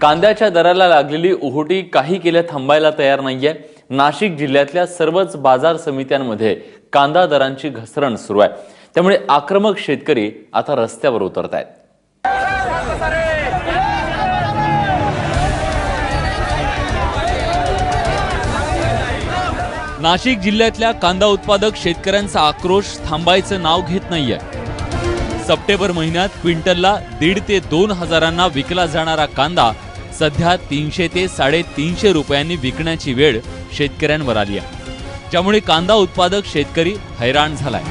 कांद्याच्या दराला लागलेली उहोटी काही केल्या थांबायला तयार नाहीये. नाशिक जिल्ह्यातल्या सर्वच बाजार समित्यांमध्ये कांदा दरांची घसरण सुरू आहे. त्यामुळे आक्रमक शेतकरी आता रस्त्यावर उतरत आहेत नाशिक जिल्ह्यातल्या कांदा उत्पादक शेतकऱ्यांचा आक्रोश थांबायचं नाव घेत नाहीये. सप्टेंबर महिन्यात क्विंटलला दीड ते दोन हजारांना विकला जाणारा कांदा सध्या तीनशे ते साडेतीनशे रुपयांनी विकण्याची वेळ शेतकऱ्यांवर आली आहे. ज्यामुळे कांदा उत्पादक शेतकरी हैराण झालाय.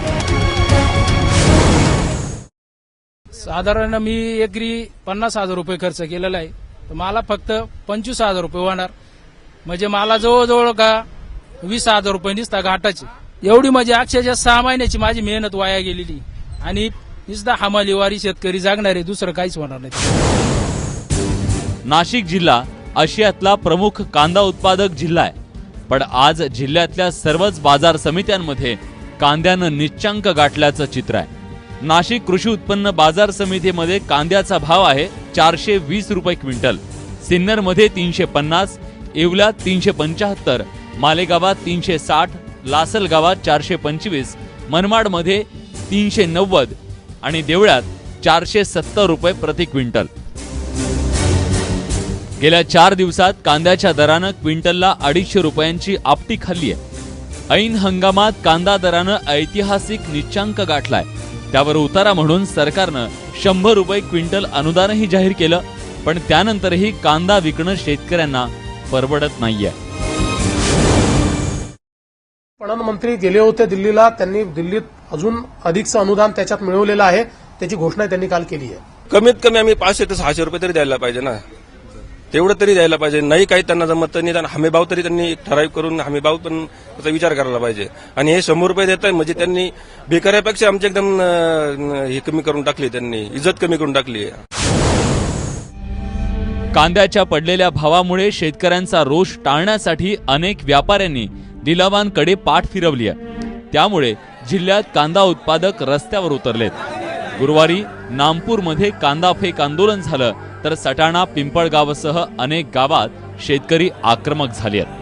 साधारण मी एकरी पन्नास हजार रुपये खर्च केलेला आहे. तर मला फक्त पंचवीस हजार रुपये होणार. म्हणजे मला जवळजवळ का वीस हजार रुपये निसता घाटाची. एवढी म्हणजे अक्षरशः सहा महिन्याची माझी मेहनत वाया गेलेली. आणि नुसता हमालीवारी शेतकरी जागणार आहे दुसरं काहीच होणार नाही. नाशिक जिल्हा आशियातला प्रमुख कांदा उत्पादक जिल्हा आहे. पण आज जिल्ह्यातल्या सर्वच बाजार समित्यांमध्ये कांद्यानं निच्चांक गाठल्याचं चित्र आहे. नाशिक कृषी उत्पन्न बाजार समितीमध्ये कांद्याचा भाव आहे चारशे वीस रुपये क्विंटल सिन्नरमध्ये तीनशे पन्नास येवल्यात तीनशे पंच्याहत्तर मालेगावात तीनशे साठ लासलगावात चारशे पंचवीस मनमाडमध्ये तीनशे नव्वद आणि देवळ्यात चारशे सत्तर रुपये प्रति क्विंटल. गेल्या चार दिवसात कांद्याच्या दरानं क्विंटलला अडीचशे रुपयांची आपटी खाल्ली आहे ऐन हंगामात कांदा दरानं ऐतिहासिक निच्चांक गाठलाय. त्यावर उतारा म्हणून सरकारनं शंभर रुपये क्विंटल अनुदानही जाहीर केलं पण त्यानंतरही कांदा विकणं शेतकऱ्यांना परवडत नाहीये. पणन मंत्री गेले होते दिल्लीला त्यांनी दिल्लीत अजून अधिकचं अनुदान त्याच्यात मिळवलेलं आहे त्याची घोषणा त्यांनी काल केली आहे कमीत कमी आम्ही पाचशे ते सहाशे रुपये तरी द्यायला पाहिजे ना. तेवढं तरी द्यायला पाहिजे. नाही काही त्यांना जमत तर निदान हमीभाव तरी त्यांनी एक ठराव करून हमीभाव पण त्याचा विचार करायला पाहिजे. आणि हे शंभर रुपये देत आहे म्हणजे त्यांनी बेकाऱ्यापेक्षा आमची एकदम हे कमी करून टाकली त्यांनी इज्जत कमी करून टाकली कांद्याच्या पडलेल्या भावामुळे शेतकऱ्यांचा रोष टाळण्यासाठी अनेक व्यापाऱ्यांनी लिलावांकडे पाठ फिरवली आहे. त्यामुळे जिल्ह्यात कांदा उत्पादक रस्त्यावर उतरलेत. गुरुवारी नामपूरमध्ये कांदा फेक आंदोलन झालं तर सटाणा पिंपळगावसह अनेक गावात शेतकरी आक्रमक झाले आहेत.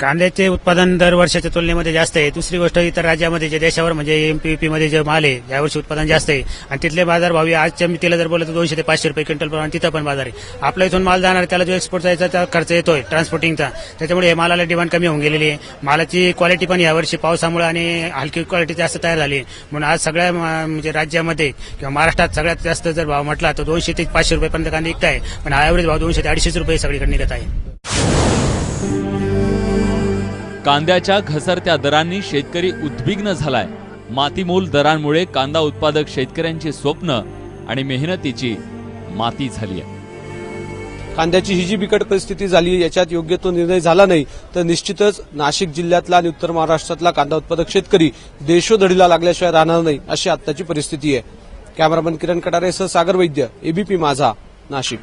कांद्याचे उत्पादन दर वर्षाच्या तुलनेमध्ये जास्त आहे. दुसरी गोष्ट इतर राज्यामध्ये जे देशावर म्हणजे एमपीपी मध्ये जे माल आहे यावर्षी उत्पादन जास्त आहे. आणि तिथले बाजार भाव आजच्या मितीला जर बोललं तर दोनशे ते पाचशे रुपये क्विंटल प्रमाणे तिथं पण बाजार आहे. आपल्या इथून माल जाणार त्याला जो एक्सपोर्ट जायचा त्या खर्च येतोय ट्रान्सपोर्टिंगचा त्याच्यामुळे हे मालाला डिमांड कमी होऊन गेलेली आहे. मालाची क्वालिटी पण यावर्षी पावसामुळे आणि हलकी क्वालिटी जास्त तयार झाली म्हणून आज सगळ्या म्हणजे राज्यामध्ये किंवा महाराष्ट्रात सगळ्यात जास्त जर भाव म्हटला तर दोनशे ते पाचशे रुपयेपर्यंत कांदा विकत आहे पण हा ॲव्हरेज भाव दोनशे ते अडीचशे रुपये सगळीकडे निघत आहे. कांद्याच्या घसरत्या दरांनी शेतकरी उद्विग्न झालाय. मातीमोल दरांमुळे कांदा उत्पादक शेतकऱ्यांची स्वप्न आणि मेहनतीची माती झाली आहे. कांद्याची ही जी बिकट परिस्थिती झाली याच्यात योग्य तो निर्णय झाला नाही तर निश्चितच नाशिक जिल्ह्यातला आणि उत्तर महाराष्ट्रातला कांदा उत्पादक शेतकरी देशोधडीला लागल्याशिवाय राहणार नाही अशी आत्ताची परिस्थिती आहे. कॅमेरामन किरण कटारेसह सागर वैद्य एबीपी माझा नाशिक.